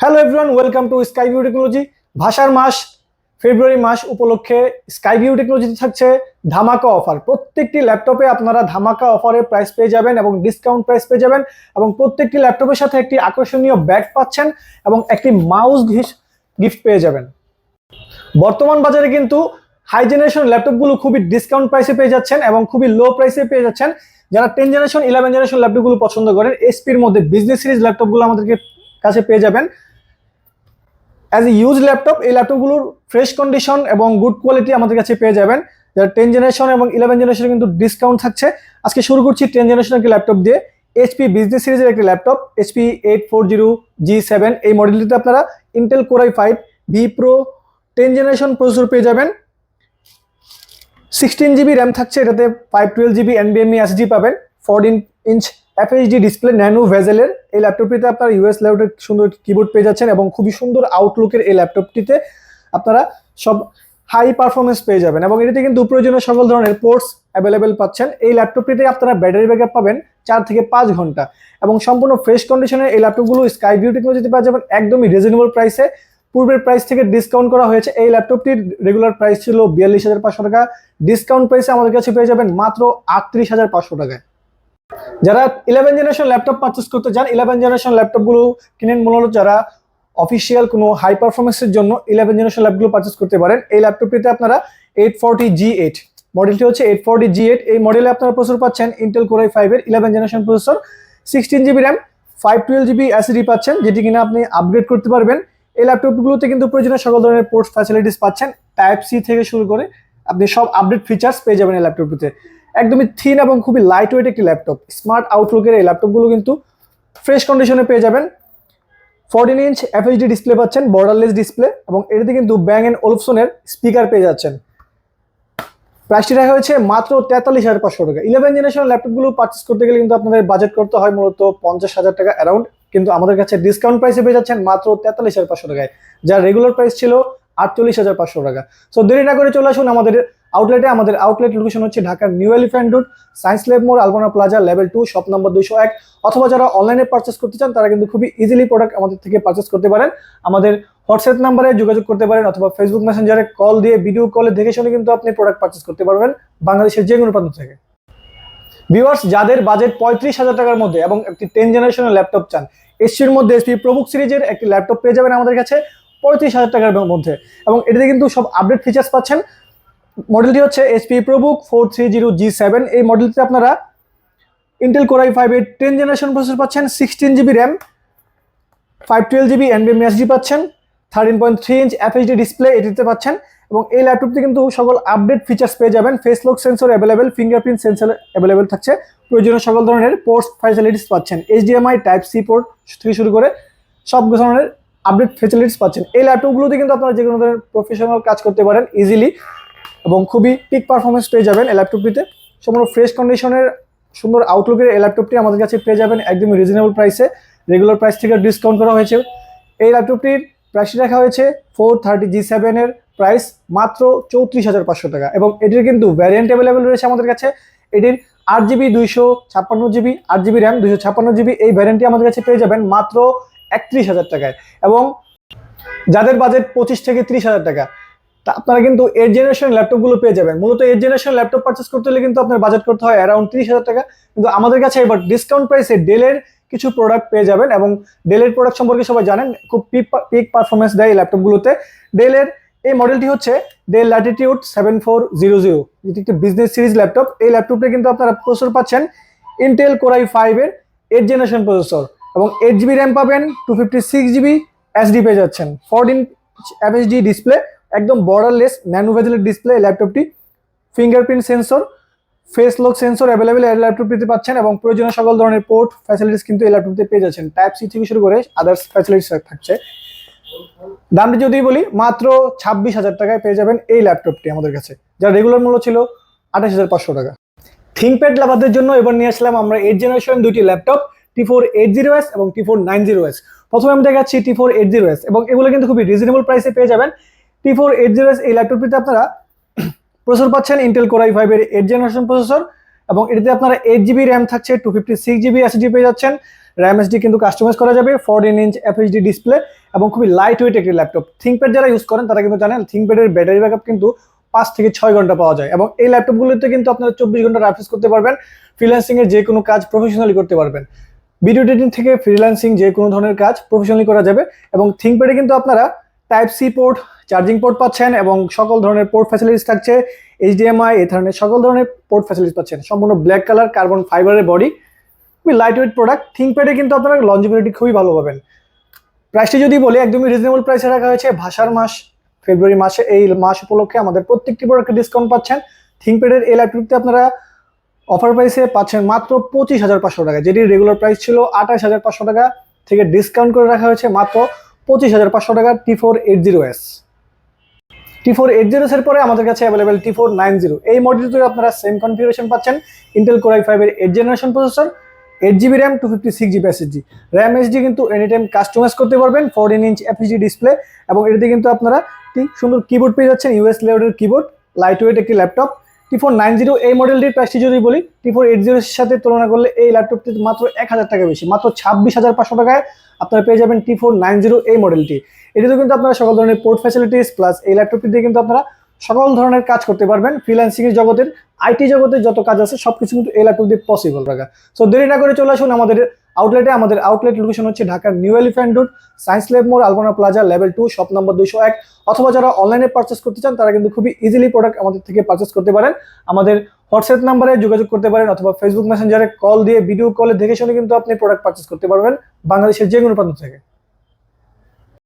Hello everyone welcome to sky view technology ভাষার মাস ফেব্রুয়ারি মাস উপলক্ষে স্কাই ভিউ টেকনোলজিতে থাকছে ধামাকা অফার প্রত্যেকটি ল্যাপটপে আপনারা ধামাকা অফারে প্রাইস পেয়ে যাবেন এবং ডিসকাউন্ট প্রাইস পেয়ে যাবেন এবং প্রত্যেকটি ল্যাপটপের সাথে একটি আকর্ষণীয় ব্যাগ পাচ্ছেন এবং একটি মাউস গিফট পেয়ে যাবেন। বর্তমান বাজারে কিন্তু হাই জেনারেশন ল্যাপটপগুলো খুবই ডিসকাউন্ট প্রাইসে পেয়ে যাচ্ছেন এবং খুবই লো প্রাইসে পেয়ে যাচ্ছেন। যারা টেন জেনারেশন ইলেভেন জেনারেশন ল্যাপটপগুলো পছন্দ করেন এসপির মধ্যে বিজনেস সিরিজ ল্যাপটপগুলো আমাদেরকে কাছে পেয়ে যাবেন। অ্যাজ এ ইউজ ল্যাপটপ এই ল্যাপটপগুলোর ফ্রেশ কন্ডিশন এবং গুড কোয়ালিটি আমাদের কাছে পেয়ে যাবেন। যারা টেন জেনারেশন এবং ইলেভেন জেনারেশনে কিন্তু ডিসকাউন্ট থাকছে। আজকে শুরু করছি টেন জেনারেশন একটি ল্যাপটপ দিয়ে। এইচপি বিজনেস সিরিজের একটি laptop HP eight four zero G seven এই মডেলটিতে আপনারা Intel core i five vPro ten generation processor পেয়ে যাবেন। সিক্সটিন জিবি র্যাম থাকছে, এটাতে ফাইভ টুয়েলভ জিবি এনবিএমই এসডি পাবেন। Fourteen inch FHD display nano ভেজেলের এই ল্যাপটপটিতে আপনারা ইউএস ল্যাপটপের সুন্দর কিবোর্ড পেয়ে যাচ্ছেন এবং খুবই সুন্দর আউটলুকের এই ল্যাপটপটিতে আপনারা সব হাই পারফরমেন্স পেয়ে যাবেন এবং এটিতে কিন্তু প্রয়োজনীয় সকল ধরনের পোর্টস অ্যাভেলেবেল পাচ্ছেন। এই ল্যাপটপটিতে আপনারা ব্যাটারি ব্যাকআপ পাবেন চার থেকে পাঁচ ঘণ্টা এবং সম্পূর্ণ ফ্রেশ কন্ডিশনের এই ল্যাপটপগুলো স্কাই ভিউ টেকনোলজিতে পাওয়া যাবেন একদমই রিজনেবল প্রাইসে পূর্বের প্রাইস থেকে ডিসকাউন্ট করা হয়েছে। এই ল্যাপটপটির রেগুলার প্রাইস ছিল বিয়াল্লিশ হাজার পাঁচশো টাকা। ডিসকাউন্ট প্রাইসে আমাদের কাছে পেয়ে যাবেন মাত্র আটত্রিশ হাজার পাঁচশো টাকায়। যারা ইলেভেন জেনারেশন ল্যাপটপ পারচেস করতে চান ইলেভেন জেনারেশন ল্যাপটপগুলো কিনেন মূলত যারা অফিসিয়াল কোনো হাই পারফরমেন্সের জন্য ইলেভেন জেনারেশন ল্যাপগুলো পারচেস করতে পারেন। এই ল্যাপটপটিতে আপনারা এইট ফোরটি জি এইট মডেলটি হচ্ছে এইট ফোরটি জি এইট এই মডেলে আপনারা প্রসেসর পাচ্ছেন ইন্টেল কোরাই ফাইভের eleven generation processor sixteen GB RAM five twelve GB SSD পাচ্ছেন, যেটি কিনা আপনি আপগ্রেড করতে পারবেন। এই ল্যাপটপগুলোতে কিন্তু প্রয়োজনীয় সকল ধরনের পোর্টস ফ্যাসিলিটিস পাচ্ছেন। টাইপ সি থেকে শুরু করে আপনি সব আপডেট ফিচার্স পেয়ে যাবেন এই ল্যাপটপটিতে একদমই থিন এবং খুবই লাইট ওয়েট একটি ল্যাপটপ স্মার্ট আউটলুকের এই ল্যাপটপগুলো কিন্তু ফ্রেশ কন্ডিশনে পেয়ে যাবেন। ফোরটিন ইঞ্চ এফএইচডি ডিসপ্লে পাচ্ছেন বর্ডারলেস ডিসপ্লে এবং এটাতে কিন্তু ব্যাং অ্যান্ড ওলফসনের স্পিকার পেয়ে যাচ্ছেন। প্রাইসটি রাখা হয়েছে মাত্র তেতাল্লিশ হাজার পাঁচশো টাকা। ইলেভেন জেনারেশন ল্যাপটপগুলো পার্চেস করতে গেলে কিন্তু আপনাদের বাজেট করতে হয় মূলত পঞ্চাশ হাজার টাকা অ্যারাউন্ড কিন্তু আমাদের কাছে ডিসকাউন্ট প্রাইসে পেয়ে যাচ্ছেন মাত্র তেতাল্লিশ হাজার পাঁচশো টাকায়, যার রেগুলার প্রাইস ছিল আটচল্লিশ হাজার পাঁচশো টাকা। সো দেরি না করে চলে আসুন আমাদের আউটলেটে আমাদের আউটলেট লোকেশন হচ্ছে ঢাকার New Elephant Road Science Lab মোড় Alpana Plaza level two shop number দুশো এক। অথবা যারা অনলাইনে পার্চেস করতে চান, তারা কিন্তু খুবই ইজিলি প্রোডাক্ট আমাদের থেকে পার্চেস করতে পারেন। আমাদের হোয়াটসঅ্যাপ নাম্বারে যোগাযোগ করতে পারেন অথবা ফেসবুক মেসেঞ্জারে কল দিয়ে ভিডিও কলে দেখে শুনে কিন্তু আপনি প্রোডাক্ট পার্চেস করতে পারবেন বাংলাদেশের যে কোনো প্রান্ত থেকে। ভিউয়ার্স যাদের বাজেট পঁয়ত্রিশ হাজার টাকার মধ্যে এবং একটি টেন জেনারেশনের ল্যাপটপ চান এসপির মধ্যে এসপি প্রমুখ সিরিজের একটি ল্যাপটপ পেয়ে যাবেন আমাদের কাছে পঁয়ত্রিশ হাজার টাকার মধ্যে। এবং এটাতে কিন্তু সব আপডেট ফিচার্স পাচ্ছেন। মডেলটি হচ্ছে SP ProBook four three zero G seven এই মডেলটিতে আপনারা ইন্টেল কোরাই ফাইভের টেন জেনারেশন প্রসেসর পাচ্ছেন sixteen GB RAM five twelve GB এনবিএম SSD পাচ্ছেন thirteen point three inch FHD display এটিতে পাচ্ছেন এবং এই ল্যাপটপটি কিন্তু সকল আপডেট ফিচার্স পেয়ে যাবেন। Face lock sensor available fingerprint sensor available থাকছে। প্রয়োজনীয় সকল ধরনের পোর্টস ফ্যাসিলিটিস পাচ্ছেন। এইচডিএমআই টাইপ সি পোর্ট থেকে শুরু করে সব ধরনের আপডেট ফ্যাসিলিটিস পাচ্ছেন। এই ল্যাপটপগুলোতে কিন্তু আপনারা যে কোনো ধরনের প্রফেশনাল কাজ করতে পারেন ইজিলি এবং খুবই পিক পারফরমেন্স পেয়ে যাবেন এই ল্যাপটপটিতে সম্পূর্ণ ফ্রেশ কন্ডিশনের সুন্দর আউটলুকের এই ল্যাপটপটি আমাদের কাছে পেয়ে যাবেন একদমই রিজনেবল প্রাইসে রেগুলার প্রাইস থেকে ডিসকাউন্ট করা হয়েছে। এই ল্যাপটপটির প্রাইসটি রাখা হয়েছে ফোর থার্টি জি সেভেনের প্রাইস মাত্র চৌত্রিশ হাজার পাঁচশো টাকা। এবং এটির কিন্তু ভ্যারিয়েন্ট অ্যাভেলেবেল রয়েছে আমাদের কাছে। এটির আট জিবি দুইশো ছাপ্পান্ন জিবি আট জিবি র্যাম দুইশো ছাপ্পান্ন জিবি এই ভ্যারিয়েন্টটি আমাদের কাছে পেয়ে যাবেন মাত্র একত্রিশ হাজার টাকায়। এবং যাদের বাজেট পঁচিশ থেকে ত্রিশ হাজার টাকা তা আপনারা কিন্তু এইট জেনারেশন ল্যাপটপগুলো পেয়ে যাবেন। মূলত এইট জেনারেশন ল্যাপটপ পারচেস করতে হলে কিন্তু আপনার বাজেট করতে হয় অ্যারাউন্ড তিরিশ হাজার টাকা। কিন্তু আমাদের কাছে এবার ডিসকাউন্ট প্রাইসে ডেলের কিছু প্রোডাক্ট পেয়ে যাবেন এবং ডেলের প্রোডাক্ট সম্পর্কে সবাই জানেন, খুব পিক পিক পারফরমেন্স দেয় এই ল্যাপটপগুলোতে ডেলের এই মডেলটি হচ্ছে Dell Latitude seven four zero zero যেটি একটি বিজনেস সিরিজ ল্যাপটপ এই ল্যাপটপে কিন্তু আপনারা প্রসেসর পাচ্ছেন ইন্টেল কোরাই ফাইভের এইট জেনারেশন প্রসেসর এবং এইট জিবি র্যাম পাবেন two fifty six GB SSD পেয়ে যাচ্ছেন। ফোরটিন এফএসডি ডিসপ্লে একদম বর্ডারলেস ন্যানো ভেজেলের ডিসপ্লে ল্যাপটপটি fingerprint sensor face lock sensor available এই ল্যাপটপটিতে পাচ্ছেন এবং প্রয়োজনীয় সকল ধরনের পোর্ট ফ্যাসিলিটিস কিন্তু এই ল্যাপটপটিতে পেয়ে যাচ্ছেন। টাইপ সি থেকে শুরু করে আদার্স ফ্যাসিলিটিস থাকছে। দামটি যদি বলি, মাত্র ছাব্বিশ হাজার টাকায় পেয়ে যাবেন এই ল্যাপটপটি আমাদের কাছে, যার রেগুলার মূল্য ছিল আঠাশ হাজার পাঁচশো টাকা। থিঙ্কপ্যাড লাভারদের জন্য এবার নিয়ে আসলাম আমরা এইট জেনারেশন দুইটি laptop T four eight zero S এবং T four nine zero S প্রথমে আমি দেখাচ্ছি T four eight zero S এবং এগুলো কিন্তু খুবই রিজনেবল প্রাইসে পেয়ে যাবেন। টি ফোর এইট জিরো এই ল্যাপটপটিতে আপনারা প্রসেসর পাচ্ছেন ইন্টেল কোরাই ফাইভের এইট জেনারেশন প্রসেসর এবং এটিতে আপনারা এইট জিবি র্যাম থাকছে two fifty six GB SSD পেয়ে যাচ্ছেন। র্যাম এসডি কিন্তু কাস্টমাইজ করা যাবে ফোরটিন ইঞ্চ এফএইচডি ডিসপ্লে এবং খুবই লাইট ওয়েট একটি ল্যাপটপ থিঙ্কপ্যাড যারা ইউজ করেন, তারা কিন্তু জানেন থিঙ্কপ্যাডের ব্যাটারি ব্যাকআপ কিন্তু পাঁচ থেকে ছয় ঘণ্টা পাওয়া যায় এবং এই ল্যাপটপগুলোতে কিন্তু আপনারা চব্বিশ ঘণ্টা রাফিস করতে পারবেন ফ্রিল্যান্সিং এর যে কোনো কাজ প্রফেশনালি করতে পারবেন। ভিডিও এডিটিং থেকে ফ্রিল্যান্সিং যে কোনো ধরনের কাজ প্রফেশনালি করা যাবে এবং থিঙ্কপ্যাডে কিন্তু আপনারা type C port charging port পাচ্ছেন এবং সকল ধরনের পোর্ট ফ্যাসিলিটিস থাকছে। এইচডিএমআই এই ধরনের সকল ধরনের পোর্ট ফ্যাসিলিটিস পাচ্ছেন। সম্পূর্ণ ব্ল্যাক কালার কার্বন ফাইবারের বডি খুবই লাইট ওয়েট প্রোডাক্ট থিঙ্কপ্যাডে কিন্তু আপনারা লঞ্জিবিলিটি খুবই ভালো পাবেন। প্রাইসটি যদি বলি, একদমই রিজনেবল প্রাইসে রাখা হয়েছে। ভাষার মাস ফেব্রুয়ারি মাসে, এই মাস উপলক্ষে আমাদের প্রত্যেকটি প্রোডাক্টে ডিসকাউন্ট পাচ্ছেন। থিঙ্কপ্যাডের এই ল্যাপটপটি আপনারা অফার প্রাইসে পাচ্ছেন মাত্র পঁচিশ হাজার পাঁচশো টাকা, যেটি রেগুলার প্রাইস ছিল আঠাশ হাজার পাঁচশো টাকা থেকে ডিসকাউন্ট করে রাখা হয়েছে মাত্র পঁচিশ হাজার পাঁচশো টাকা T four eight zero S T four eight zero এর পরে আমাদের কাছে available T four nine zero এই মডেলটিতে আপনারা সেম কনফিগারেশন পাচ্ছেন। ইন্টেল কোরাই ফাইভের eight generation processor eight GB RAM two fifty six GB SSD RAM SSD কিন্তু এনি টাইম কাস্টমাইজ করতে পারবেন ফোরটিন ইঞ্চ এফএসডি ডিসপ্লে এবং এটাতে কিন্তু আপনারা সুন্দর কিবোর্ড পেয়ে যাচ্ছেন ইউএস লেভেলের কিবোর্ড লাইট ওয়েট একটি laptop T four nine zero এই মডেলটির প্রাইসটি যদি বলি টি ফোর এইট জিরোর সাথে তুলনা করলে এই ল্যাপটপটি মাত্র এক হাজার টাকা বেশি, মাত্র ছাব্বিশ হাজার পাঁচশো টাকায় আপনারা পেয়ে যাবেন টি ফোর নাইন জিরো এই মডেলটি এটিতে কিন্তু আপনারা সকল ধরনের পোর্ট ফ্যাসিলিটিস প্লাস এই ল্যাপটপটি দিয়ে কিন্তু আপনারা সকল ধরনের কাজ করতে পারবেন ফ্রিল্যান্সিং এর জগতের আইটি জগতের যত কাজ আছে, সবকিছু কিন্তু এই ল্যাপটপ দিয়ে পসিবল রাখা সো দেরি না করে চলে আসুন আমাদের আউটলেটে আমাদের আউটলেট লোকেশন হচ্ছে ঢাকার New Elephant Road Science Lab মোড় Alpana Plaza level two shop number দুইশো এক। অথবা যারা অনলাইনে পারচেস করতে চান, তারা কিন্তু খুবই ইজিলি প্রোডাক্ট আমাদের থেকে পারচেস করতে পারেন। আমাদের হোয়াটসঅ্যাপ নাম্বারে যোগাযোগ করতে পারেন, অথবা ফেসবুক মেসেঞ্জারে কল দিয়ে ভিডিও কলে দেখে শুনে কিন্তু আপনি প্রোডাক্ট পারচেস করতে পারবেন, বাংলাদেশের যে কোনো প্রান্ত থেকে।